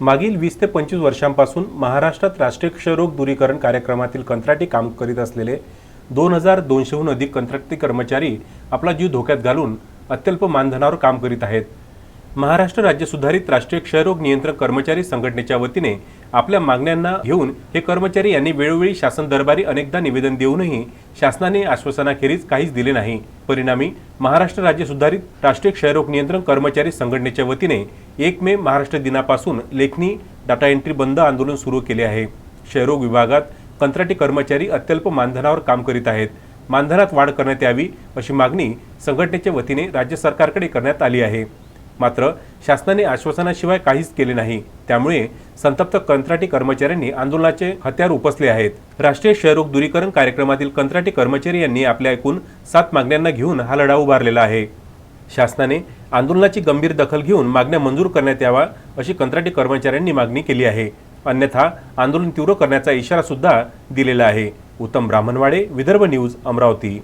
मागील वीस ते पंचवीस वर्षांपासून महाराष्ट्रात राष्ट्रीय क्षयरोग दूरीकरण कार्यक्रमातील कंत्राटी काम करीत असलेले दोन हजार दोनशेहून अधिक कंत्राटी कर्मचारी आपला जीव धोक्यात घालून अत्यल्प मानधनावर काम करीत आहेत. महाराष्ट्र राज्य सुधारित राष्ट्रीय क्षयरोग नियंत्रण कर्मचारी संघटनेच्या वतीने आपल्या मागण्यांना घेऊन हे कर्मचारी यांनी वेळोवेळी शासन दरबारी अनेकदा निवेदन देऊनही शासनाने आश्वासनाखेरीज काहीच दिले नाही. परिणामी महाराष्ट्र राज्य सुधारित राष्ट्रीय क्षयरोग नियंत्रण कर्मचारी संघटनेच्या वतीने एक मे महाराष्ट्र दिनापासून लेखणी डाटा एंट्री बंद आंदोलन सुरू केले आहे. क्षयरोग विभागात कंत्राटी कर्मचारी अत्यल्प मानधनावर काम करीत आहेत. मानधनात वाढ करण्यात यावी अशी मागणी संघटनेच्या वतीने राज्य सरकारकडे करण्यात आली आहे. मात्र शासनाने आश्वासनाशिवाय काहीच केले नाही. त्यामुळे संतप्त कंत्राटी कर्मचाऱ्यांनी आंदोलनाचे हत्यार उपसले आहेत. राष्ट्रीय क्षयरोग दूरीकरण कार्यक्रमातील कंत्राटी कर्मचारी यांनी आपल्या एकूण सात मागण्यांना घेऊन हा लढा उभारलेला आहे. शासनाने आंदोलनाची गंभीर दखल घेऊन मागण्या मंजूर करण्यात यावा अशी कंत्राटी कर्मचाऱ्यांनी मागणी केली आहे. अन्यथा आंदोलन तीव्र करण्याचा इशारा सुद्धा दिलेला आहे. उत्तम ब्राह्मणवाडे विदर्भ न्यूज अमरावती.